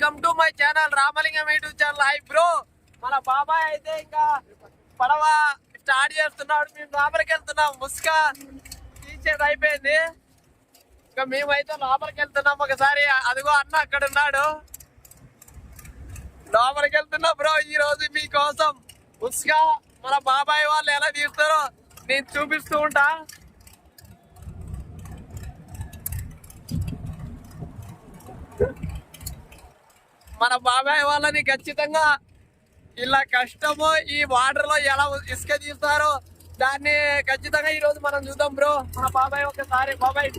Welcome to my channel Ramalingam YouTube channel hi bro మన బాబాయ్ అయితే ఇంకా పడవ స్టార్ట్ చేస్తున్నాడు. మేము లోపలికి వెళ్తున్నాం. ముసుక తీసేది అయిపోయింది. ఇంకా మేమైతే లోపలికి వెళ్తున్నాం. ఒకసారి అదిగో అన్న అక్కడ ఉన్నాడు. లోపలికి వెళ్తున్నా బ్రో ఈ రోజు మీకోసం ముసుక మన బాబాయ్ వాళ్ళు ఎలా తీస్తారో నేను చూపిస్తూ ఉంటా. మన బాబాయ్ వాళ్ళని ఖచ్చితంగా ఇలా కష్టము ఈ వాటర్లో ఎలా ఇసుక తీస్తారో దాన్ని ఖచ్చితంగా ఈ రోజు మనం చూద్దాం బ్రో. మన బాబాయ్ ఒకసారి బాబాయ్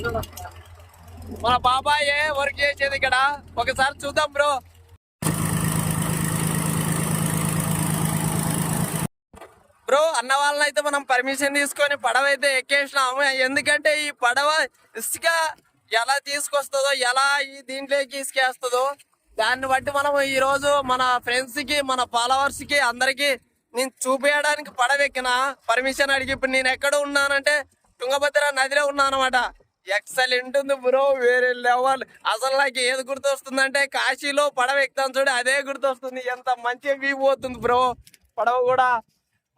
మన బాబాయ్ వర్క్ చేసేది ఇక్కడ. ఒకసారి చూద్దాం బ్రో. బ్రో అన్న వాళ్ళని అయితే మనం పర్మిషన్ తీసుకొని పడవ అయితే ఎక్కేసినాము. ఎందుకంటే ఈ పడవ ఇసుక ఎలా తీసుకొస్తుందో ఎలా ఈ దీంట్లోకి ఇసుకేస్తుందో దాన్ని బట్టి మనం ఈ రోజు మన ఫ్రెండ్స్కి మన ఫాలోవర్స్కి అందరికి నేను చూపించడానికి పడవెక్కిన పర్మిషన్ అడిగి ఇప్పుడు నేను ఎక్కడ ఉన్నానంటే తుంగభద్ర నదిలో ఉన్నాను అనమాట ఎక్సలెంట్ ఉంది బ్రో వేరే లెవెల్ అసలు నాకు ఏది గుర్తొస్తుందంటే కాశీలో పడవ ఎక్కుతాను చూడు అదే గుర్తొస్తుంది. ఎంత మంచిగా వ్యూ పోతుంది బ్రో పడవ కూడా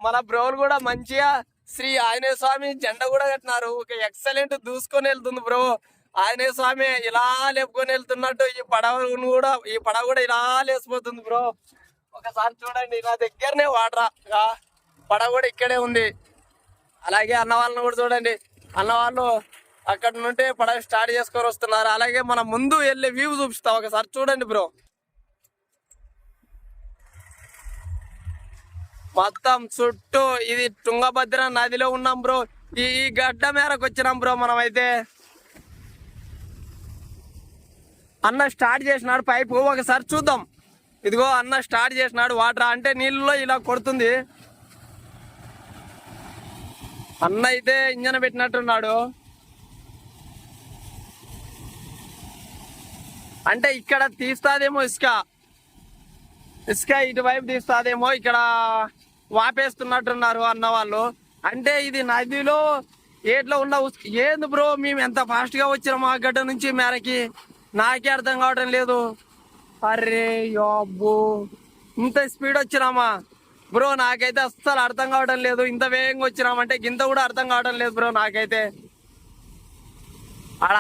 మన బ్రోలు కూడా మంచిగా శ్రీ ఆంజనేయ స్వామి జెండా కూడా కట్టినారు. ఒక ఎక్సలెంట్ దూసుకొని వెళ్తుంది బ్రో ఆంజనేయ స్వామి ఇలా లేపుకొని వెళ్తున్నట్టు ఈ పడవను కూడా ఈ పడవ కూడా ఇలా లేసిపోతుంది బ్రో. ఒకసారి చూడండి నా దగ్గరనే వాటర్ పడవ కూడా ఇక్కడే ఉంది. అలాగే అన్న వాళ్ళని కూడా చూడండి. అన్న వాళ్ళు అక్కడ నుండి పడవ స్టార్ట్ చేసుకొని వస్తున్నారు. అలాగే మన ముందు వెళ్ళే వ్యూ చూపిస్తాం. ఒకసారి చూడండి బ్రో. మొత్తం చుట్టూ ఇది తుంగభద్ర నదిలో ఉన్నాం బ్రో. ఈ ఈ గడ్డ మేరకు వచ్చినాం బ్రో మనం అయితే అన్న స్టార్ట్ చేసినాడు పైపు ఒకసారి చూద్దాం. ఇదిగో అన్న స్టార్ట్ చేసినాడు వాటర్ అంటే నీళ్ళలో ఇలా కొడుతుంది. అన్న అయితే ఇంజన్ పెట్టినట్టున్నాడు. అంటే ఇక్కడ తీస్తాదేమో ఇసుక. ఇసుక ఇటువైపు తీస్తాదేమో ఇక్కడ వాపేస్తున్నట్టున్నారు అన్న వాళ్ళు. అంటే ఇది నదిలో ఏట్లో ఉన్న ఏంది బ్రో మేము ఎంత ఫాస్ట్గా ఆ గడ్డ నుంచి మేరకి? నాకే అర్థం కావటం లేదు. అరే అబ్బో. ఇంత స్పీడ్ వచ్చినామా? బ్రో నాకైతే అస్సలు అర్థం కావడం లేదు. ఇంత వేగంగా వచ్చినామంటే గింత కూడా అర్థం కావడం లేదు బ్రో నాకైతే. ఆడ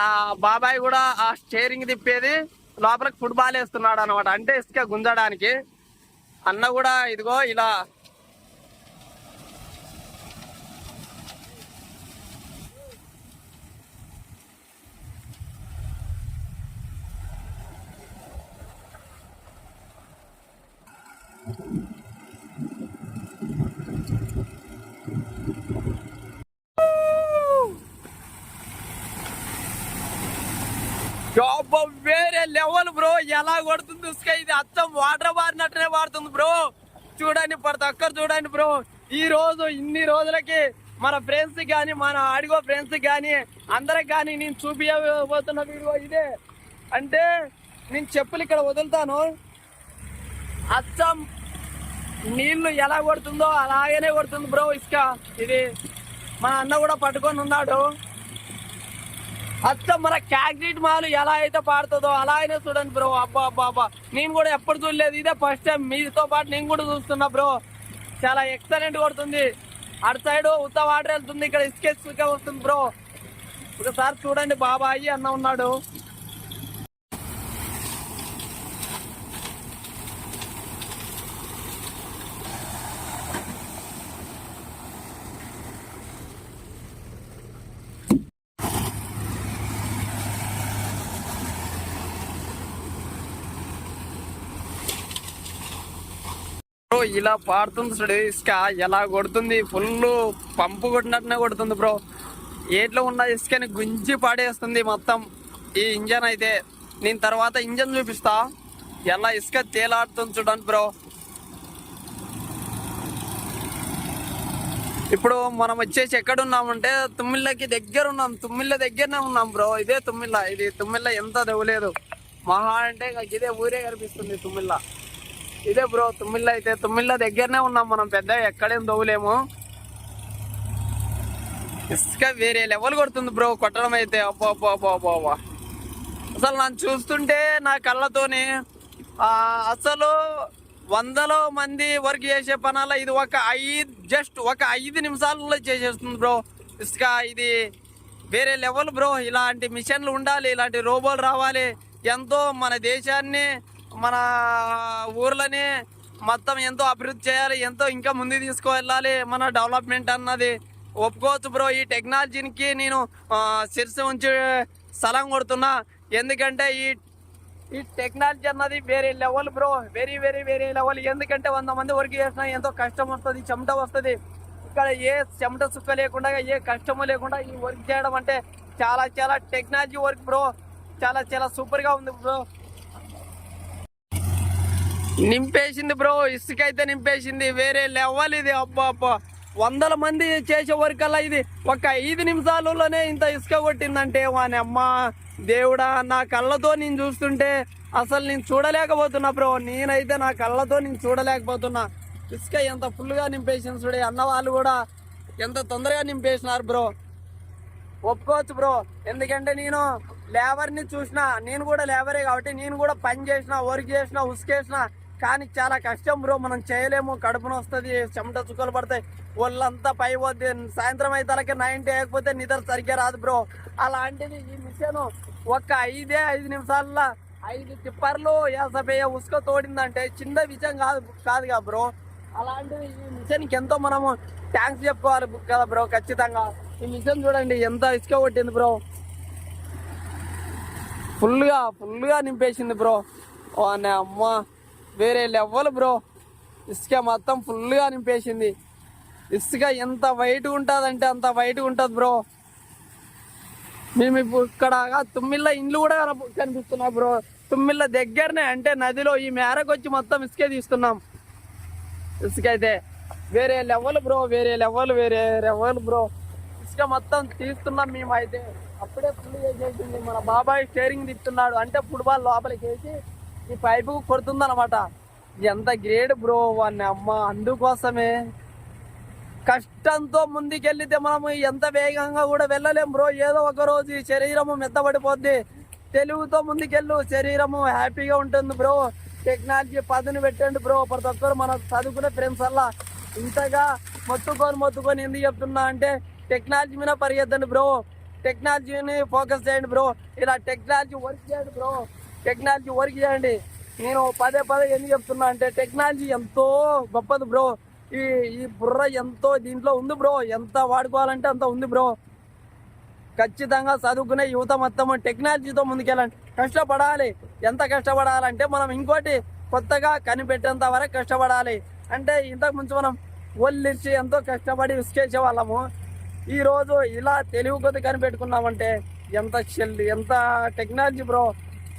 బాబాయ్ కూడా ఆ స్టేరింగ్ తిప్పేది లోపలికి ఫుట్బాల్ వేస్తున్నాడు అనమాట అంటే ఇసుక గుంజడానికి. అన్న కూడా ఇదిగో ఇలా అబ్బో, వేరే లెవెల్ బ్రో. ఎలా కొడుతుంది ఇసుక ఇది అచ్చం వాటర్ బారినట్టునే వాడుతుంది బ్రో. చూడండి ప్రతి ఒక్కరు చూడండి బ్రో. ఈ రోజు ఇన్ని రోజులకి మన ఫ్రెండ్స్ కానీ మన ఆడిగో ఫ్రెండ్స్ కానీ అందరికి కానీ నేను చూపించబోతున్న వీడియో ఇదే. అంటే నేను చెప్పులు ఇక్కడ వదులుతాను. అచ్చం నీళ్ళు ఎలా కొడుతుందో అలాగనే కొడుతుంది బ్రో ఇసుక ఇది మా అన్న కూడా పట్టుకొని ఉన్నాడు. అచ్చం మన క్యాగ్రీట్ మాలు ఎలా అయితే పాడుతుందో అలా అయినా చూడండి బ్రో. అబ్బా అబ్బా అబ్బా. నేను కూడా ఎప్పుడు చూడలేదు. ఇదే ఫస్ట్ టైం మీతో పాటు నేను కూడా చూస్తున్నా బ్రో. చాలా ఎక్సలెంట్ కొడుతుంది. అటు సైడ్ ఉత్త వాటర్ వెళ్తుంది. ఇక్కడ ఇసుక ఇసుక వస్తుంది బ్రో. ఒకసారి చూడండి బాబాయి అన్న ఉన్నాడు. ఇలా పాడుతుంది చూడు ఇసుక ఎలా కొడుతుంది ఫుల్ పంపు కొట్టినట్టునే కొడుతుంది బ్రో ఏట్లో ఉన్న ఇసుకని గుంజి పాడేస్తుంది మొత్తం ఈ ఇంజన్ అయితే. నేను తర్వాత ఇంజన్ చూపిస్తా. ఎలా ఇసుక తేలాడుతుంది చూడండి బ్రో ఇప్పుడు మనం వచ్చేసి ఎక్కడ ఉన్నామంటే తుమ్మిళ్ళకి దగ్గర ఉన్నాం. తుమ్మిళ్ళ దగ్గరనే ఉన్నాం బ్రో ఇదే తుమ్మిళ్ళ. ఇది తుమ్మిళ్ళ ఎంత దవ్వలేదు మహా అంటే ఇంకా ఇదే ఊరే కనిపిస్తుంది తుమ్మిళ్ళ. ఇదే బ్రో తుమ్మిళ్ళ అయితే తుమ్మిళ్ళ దగ్గరనే ఉన్నాం మనం పెద్ద ఎక్కడేం దోవులేము. ఇసుక వేరే లెవెల్ కొడుతుంది బ్రో కొట్టడం అయితే. అబ్బో అబ్బో అబ్బో అబ్బో అబ్బో. అసలు నన్ను చూస్తుంటే నా కళ్ళతోనే అసలు వందలో మంది వర్క్ చేసే పనాల ఇది ఒక ఐదు జస్ట్ ఒక ఐదు నిమిషాలలో చేసేస్తుంది బ్రో. ఇసుక ఇది వేరే లెవెల్ బ్రో. ఇలాంటి మిషన్లు ఉండాలి ఇలాంటి రోబోలు రావాలి. ఎంతో మన దేశాన్ని మన ఊర్లని మొత్తం ఎంతో అభివృద్ధి చేయాలి ఎంతో ఇంకా ముందుకు తీసుకువెళ్ళాలి మన డెవలప్మెంట్ అన్నది ఒప్పుకోవచ్చు బ్రో. ఈ టెక్నాలజీకి నేను ఆ, ఉంచి సలం కొడుతున్నా. ఎందుకంటే ఈ ఈ టెక్నాలజీ అన్నది వేరే level bro. Very very very level. ఎందుకంటే వంద మంది వర్క్ చేసినా ఎంతో కష్టం వస్తుంది చెమట వస్తుంది. ఇక్కడ ఏ చెమట సుక్క లేకుండా ఏ కష్టము లేకుండా ఈ వర్క్ చేయడం అంటే చాలా చాలా టెక్నాలజీ వర్క్ బ్రో. చాలా చాలా సూపర్గా ఉంది బ్రో. నింపేసింది బ్రో ఇసుక అయితే నింపేసింది. వేరే లెవెల్ ఇది అబ్బా అబ్బా. వందల మంది చేసే వర్క్ అలా ఇది ఒక ఐదు నిమిషాలలోనే ఇంత ఇసుక కొట్టిందంటే వాని అమ్మ. దేవుడా నా కళ్ళతో నేను చూస్తుంటే అసలు నేను చూడలేకపోతున్నా బ్రో. నేనైతే నా కళ్ళతో నేను చూడలేకపోతున్నా. ఇసుక ఎంత ఫుల్గా నింపేసింది చూడే అన్న వాళ్ళు కూడా ఎంత తొందరగా నింపేసినారు బ్రో. ఒప్పుకోవచ్చు బ్రో. ఎందుకంటే నేను లేబర్ని చూసిన నేను కూడా లేబరే కాబట్టి నేను కూడా పని చేసిన వర్క్ చేసిన ఉసుకేసిన కానీ చాలా కష్టం బ్రో మనం చేయలేము. కడుపున వస్తుంది చెమట చుక్కలు పడతాయి. ఒళ్ళంతా పై పోద్ది. సాయంత్రం అయితే నైన్ వేయకపోతే నిద్ర సరిగ్గా రాదు బ్రో. అలాంటిది ఈ మిషన్ ఒక్క ఐదే ఐదు నిమిషాల్లో ఐదు టిప్పర్లు యాసపేయ ఉసుక తోడిందంటే చిన్న విషయం కాదు కాదుగా బ్రో. అలాంటిది ఈ మిషన్కి ఎంతో మనము థ్యాంక్స్ చెప్పుకోవాలి కదా బ్రో ఖచ్చితంగా. ఈ మిషన్ చూడండి ఎంత ఇసుక కొట్టింది బ్రో. ఫుల్గా ఫుల్గా నింపేసింది బ్రో. ఓ అమ్మ. వేరే లెవెల్ బ్రో. ఇసుక మొత్తం ఫుల్గా నింపేసింది. ఇసుక ఎంత వైట్ ఉంటుందంటే అంత వైట్ ఉంటుంది బ్రో. మేము ఇప్పుడు ఇక్కడ తుమ్మిళ్ళ ఇండ్లు కూడా కనిపిస్తున్నాం బ్రో. తుమ్మిళ్ళ దగ్గరనే అంటే నదిలో ఈ మేరకు వచ్చి మొత్తం ఇసుకే తీస్తున్నాం ఇసుక అయితే వేరే లెవెల్ బ్రో వేరే లెవెల్ వేరే లెవెల్ బ్రో. ఇసుక మొత్తం తీస్తున్నాం మేము అయితే అప్పుడే ఫుల్ చేసేసింది. మన బాబాయ్ స్టేరింగ్ తిప్పుతున్నాడు. అంటే ఫుట్బాల్ లోపలికి వేసి ఈ పైపు కొడుతుందన్నమాట. ఎంత గ్రేడ్ బ్రో వాడిని అమ్మ అందుకోసమే. కష్టంతో ముందుకెళ్ళితే మనము ఎంత వేగంగా కూడా వెళ్ళలేం బ్రో ఏదో ఒక రోజు శరీరము మెత్తబడిపోద్ది. తెలుగుతో ముందుకెళ్ళు శరీరము హ్యాపీగా ఉంటుంది బ్రో టెక్నాలజీ పదును పెట్టండి బ్రో ప్రతి ఒక్కరు మన చదువుకునే ఫ్రెండ్స్ అలా ఇంతగా మొత్తుకొని మొత్తుకొని ఎందుకు చెప్తున్నా అంటే టెక్నాలజీ మీద పరిగెత్తండి బ్రో టెక్నాలజీని ఫోకస్ చేయండి బ్రో ఇలా టెక్నాలజీ వర్క్ చేయండి బ్రో టెక్నాలజీ వర్క్ చేయండి. నేను పదే పదే ఎందుకు చెప్తున్నా అంటే టెక్నాలజీ ఎంతో గొప్పది బ్రో. ఈ ఈ బుర్ర ఎంతో దీంట్లో ఉంది బ్రో. ఎంత వాడుకోవాలంటే అంత ఉంది బ్రో. ఖచ్చితంగా చదువుకునే యువత మొత్తం టెక్నాలజీతో ముందుకెళ్ళండి. కష్టపడాలి. ఎంత కష్టపడాలంటే మనం ఇంకోటి కొత్తగా కనిపెట్టేంత వరకు కష్టపడాలి. అంటే ఇంతకు ముందు మనం ఒళ్ళిచ్చి ఎంతో కష్టపడి విసికేసే వాళ్ళము ఈరోజు ఇలా తెలివి కొద్ది కనిపెట్టుకున్నామంటే ఎంత చెల్లి ఎంత టెక్నాలజీ బ్రో.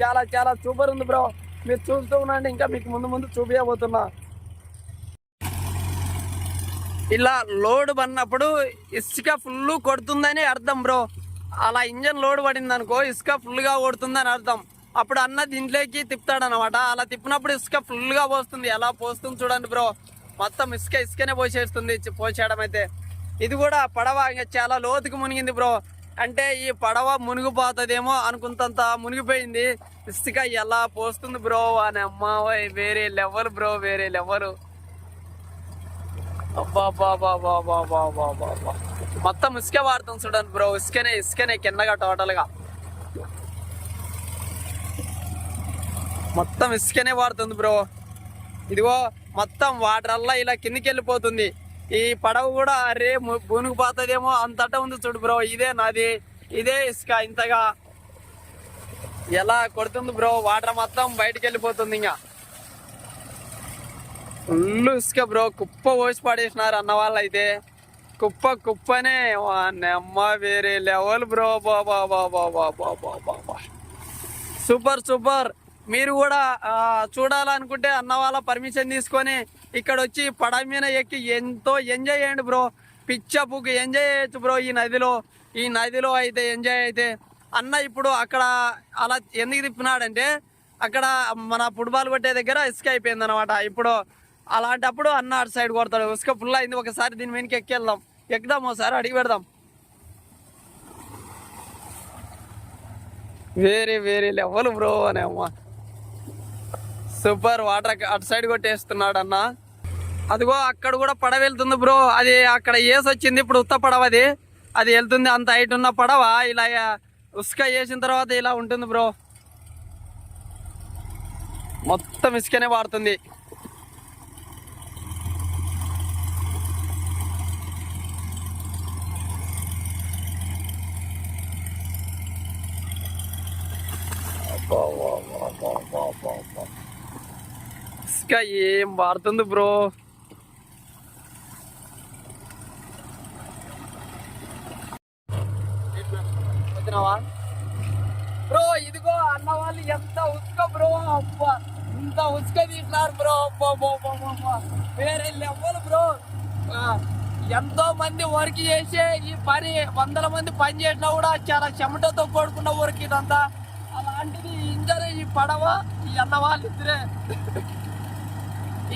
చాలా చాలా సూపర్ ఉంది బ్రో. మీరు చూస్తూ ఉండండి ఇంకా మీకు ముందు ముందు చూపించబోతున్నా ఇలా లోడ్ పడినప్పుడు ఇసుక ఫుల్ కొడుతుందని అర్థం బ్రో. అలా ఇంజన్ లోడ్ పడింది అనుకో ఇసుక ఫుల్గా కొడుతుందని అర్థం. అప్పుడు అన్న దీంట్లోకి తిప్పుతాడనమాట అలా తిప్పినప్పుడు ఇసుక ఫుల్గా పోస్తుంది. ఎలా పోస్తుంది చూడండి బ్రో. మొత్తం ఇసుక ఇసుకనే పోసేస్తుంది పోసేయడం అయితే. ఇది కూడా పడవ ఇంకా చాలా లోతుకు మునిగింది బ్రో. అంటే ఈ పడవ మునిగిపోతుందేమో అనుకుంటంత మునిగిపోయింది. ఇసుక ఎలా పోస్తుంది బ్రో అని అమ్మాయి వేరే లెవరు బ్రో వేరే లెవెల్. మొత్తం ఇసుకే వాడుతాం చూడండి బ్రో ఇసుకనే ఇసుకనే కిందగా టోటల్గా మొత్తం ఇసుకనే వాడుతుంది బ్రో. ఇదిగో మొత్తం వాటర్ అల్లా ఇలా కిందికి వెళ్ళిపోతుంది ఈ పడవ కూడా అరే భూమికి పోతుందేమో అంతటా ఉంది చూడు బ్రో. ఇదే నాది. ఇదే ఇసుక ఇంతగా. ఎలా కొడుతుంది బ్రో? వాటర్ మొత్తం బయటికి వెళ్ళిపోతుంది ఇంకా. ఫుల్ ఇసుక బ్రో. కుప్ప పోసి పడేసినారు అన్న వాళ్ళు అయితే కుప్ప కుప్పనే. నెమ్మ అమ్మ వేరే లెవెల్ బ్రో. బాబా బాబా బాబా బాబా సూపర్ సూపర్. మీరు కూడా చూడాలనుకుంటే అన్న వాళ్ళ పర్మిషన్ తీసుకొని ఇక్కడ వచ్చి పడవ మీద ఎక్కి ఎంతో ఎంజాయ్ చేయండి బ్రో. పిచ్చపుకి ఎంజాయ్ చేయొచ్చు బ్రో ఈ నదిలో. ఈ నదిలో అయితే ఎంజాయ్ అయితే అన్న ఇప్పుడు అక్కడ అలా ఎందుకు తిప్పినాడంటే అక్కడ మన ఫుట్బాల్ కొట్టే దగ్గర ఇసుక అయిపోయింది అనమాట ఇప్పుడు అలాంటప్పుడు అన్న అటు సైడ్ కొడతాడు. ఇసుక ఫుల్ అయింది. ఒకసారి దీని వెనక ఎక్కి వెళ్దాం ఎక్కుదాం ఒకసారి అడిగి పెడదాం. వేరే వేరే లెవెల్ బ్రో అనే సూపర్ వాటర్ అటు సైడ్ కొట్టేస్తున్నాడు అన్న అదిగో అక్కడ కూడా పడవ వెళ్తుంది బ్రో. అది అక్కడ వేసి వచ్చింది ఇప్పుడు ఉత్త పడవ అది. అది వెళ్తుంది అంత హైట్ ఉన్న పడవ. ఇలా ఉసుక వేసిన తర్వాత ఇలా ఉంటుంది బ్రో. మొత్తం ఇసుకనే వాడుతుంది. ఇసుక ఏం వాడుతుంది బ్రో బ్రో ఇదిగో అన్న వాళ్ళు ఎంత ఉసుక బ్రో అబ్బా. ఇంత ఉసుక తీసినారు బ్రో అబ్బా, వేరే లెవెల్ బ్రో ఆ, ఎంతో మంది వర్క్ చేసే ఈ పని వందల మంది పని చేసినా కూడా చాలా చెమటతో కూడుకున్న వర్క్ ఇదంతా. అలాంటిది ఇంజరీ ఈ పడవ ఈ అన్న వాళ్ళిద్దరే.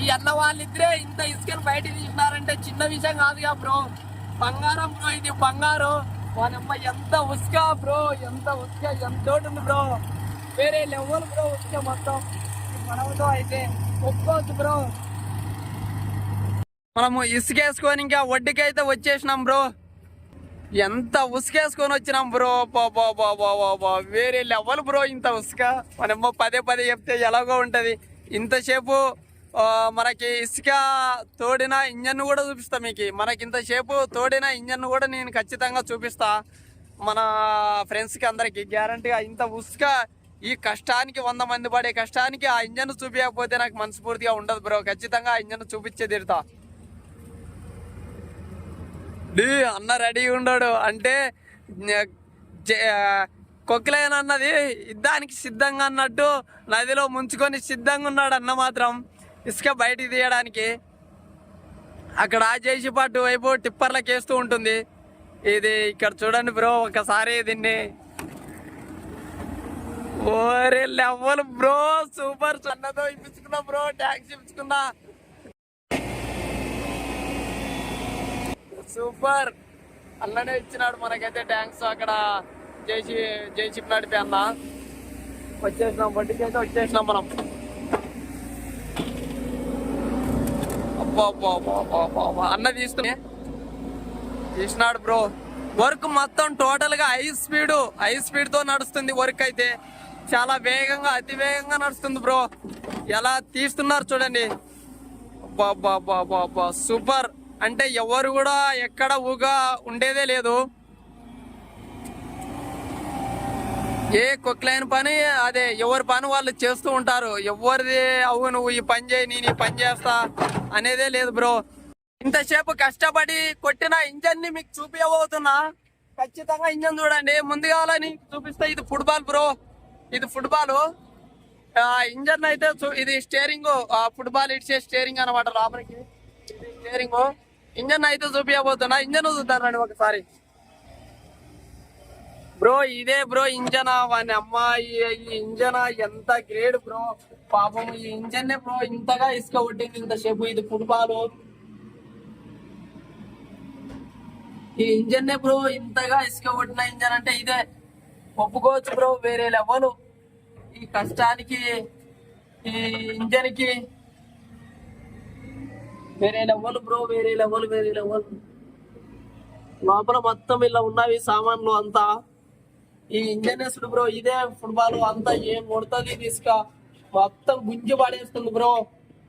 ఈ అన్న వాళ్ళిద్దరే ఇంత ఇసుకను బయట తీసినారంటే చిన్న విషయం కాదుగా బ్రో. బంగారం బ్రో. ఇది బంగారం. వాళ్ళమ్మ ఎంత ఉసుక బ్రో. ఎంత ఉసుక ఎంత ఉంది బ్రో. వేరే లెవెల్ బ్రో ఉసుక మొత్తం. ఈ అయితే ఒప్పుకోవచ్చు బ్రో. మనము ఇసుకేసుకొని ఇంకా వడ్డీకైతే వచ్చేసినాం బ్రో. ఎంత ఉసుకేసుకొని వచ్చినాం బ్రో. బాబా బాబా బాబా వేరే లెవెల్ బ్రో ఇంత ఉసుక. మనమ్మ పదే పదే చెప్తే ఎలాగో ఉంటుంది. ఇంతసేపు మనకి ఇసుక తోడిన ఇంజన్ కూడా చూపిస్తా మీకు. మనకి ఇంతసేపు తోడిన ఇంజన్ కూడా నేను ఖచ్చితంగా చూపిస్తా. మన ఫ్రెండ్స్కి అందరికి గ్యారంటీగా ఇంత ఉసుక ఈ కష్టానికి వంద మంది పడే కష్టానికి ఆ ఇంజన్ చూపించకపోతే నాకు మనస్ఫూర్తిగా ఉండదు బ్రో. ఖచ్చితంగా ఆ ఇంజన్ చూపించే తీరుతా. డీ అన్న రెడీ ఉండడు. అంటే కొక్కిలైన అన్నది యుద్ధానికి సిద్ధంగా అన్నట్టు నదిలో ముంచుకొని సిద్ధంగా ఉన్నాడు అన్న మాత్రం. ఇసుక బయటికి తీయడానికి అక్కడ ఆ పాటు వైపు టిప్పర్లకు వేస్తూ ఉంటుంది. ఇది ఇక్కడ చూడండి బ్రో ఒకసారి దీన్ని ఓరే లెవెల్ బ్రో సూపర్ సన్నతో ఇప్పించుకున్నా బ్రో ట్యాక్స్ ఇప్పించుకున్నా. సూపర్. అల్లనే ఇచ్చినాడు మనకైతే ట్యాంక్స్ అక్కడ. జేసీ జేసీపీ నడిపి అన్న. వచ్చేసినాం బండికి అయితే వచ్చేసినాం మనం అబ్బా అబ్బా అబ్బా అబ్బా అబ్బా అబ్బా. అన్న తీసుకుని తీసినాడు బ్రో. వర్క్ మొత్తం టోటల్గా హై స్పీడ్ హై స్పీడ్తో నడుస్తుంది వర్క్ అయితే. చాలా వేగంగా అతి వేగంగా నడుస్తుంది బ్రో. ఎలా తీస్తున్నారు చూడండి. అబ్బా సూపర్. అంటే ఎవరు కూడా ఎక్కడ ఊగా ఉండేదే లేదు. ఏ కొక్లైన పని అదే ఎవరి పని వాళ్ళు చేస్తూ ఉంటారు. ఎవరిది అవు నువ్వు ఈ పని చేయి నేను ఈ పని చేస్తా అనేదే లేదు బ్రో. ఇంతసేపు కష్టపడి కొట్టిన ఇంజన్ని మీకు చూపించబోతున్నా ఖచ్చితంగా ఇంజన్ చూడండి. ముందుగా అని చూపిస్తే. ఇది ఫుట్బాల్ బ్రో. ఇది ఫుట్బాల్. ఇంజన్ అయితే చూ- ఇది స్టేరింగ్. ఫుట్బాల్ ఇచ్చే స్టేరింగ్ అనమాట లోపలికి ఇది ఇంజన్ అయితే చూపించబోతున్నా ఇంజన్ చూద్దారండి ఒకసారి. బ్రో ఇదే బ్రో ఇంజన్ వాని అమ్మాయి ఈ ఇంజన్ ఎంత గ్రేడ్ బ్రో. పాపం ఈ ఇంజన్ బ్రో ఇంతగా ఇసుక కొట్టింది ఇంతసేపు ఇది ఫుట్బాల్. ఈ ఇంజన్ బ్రో ఇంతగా ఇసుక కొట్టిన ఇంజన్ అంటే ఇదే. ఒప్పుకోవచ్చు బ్రో వేరే లెవెల్. ఈ కష్టానికి ఈ ఇంజన్కి వేరే లెవెల్ బ్రో వేరే లెవెల్ వేరే లెవెల్. లోపల మొత్తం ఇలా ఉన్నవి సామాన్లు అంతా. ఈ ఇంజన్ వేసుడు బ్రో ఇదే ఫుట్బాల్ అంతా ఏం కొడుతుంది ఇది ఇసుక మొత్తం గుంజి పడేస్తుంది బ్రో.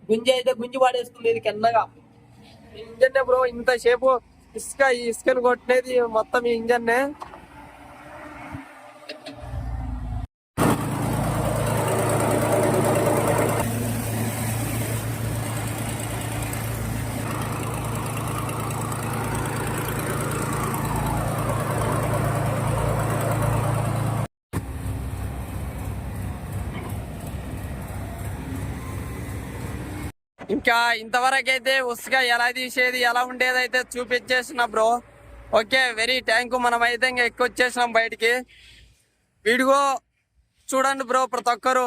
గుంజి అయితే గుంజి పడేస్తుంది ఇది కిందగా ఇంజన్ బ్రో ఇంతసేపు ఇసుక ఈ ఇసుకను కొట్టినది మొత్తం ఈ ఇంజన్ ఇంకా ఇంతవరకు అయితే ఉసుక ఎలా తీసేది ఎలా ఉండేది అయితే చూపించేసిన బ్రో. ఓకే వెరీ థ్యాంక్ మనం అయితే ఇంకా ఎక్కువ వచ్చేసినాం బయటికి. వీడియో చూడండి బ్రో ప్రతి ఒక్కరు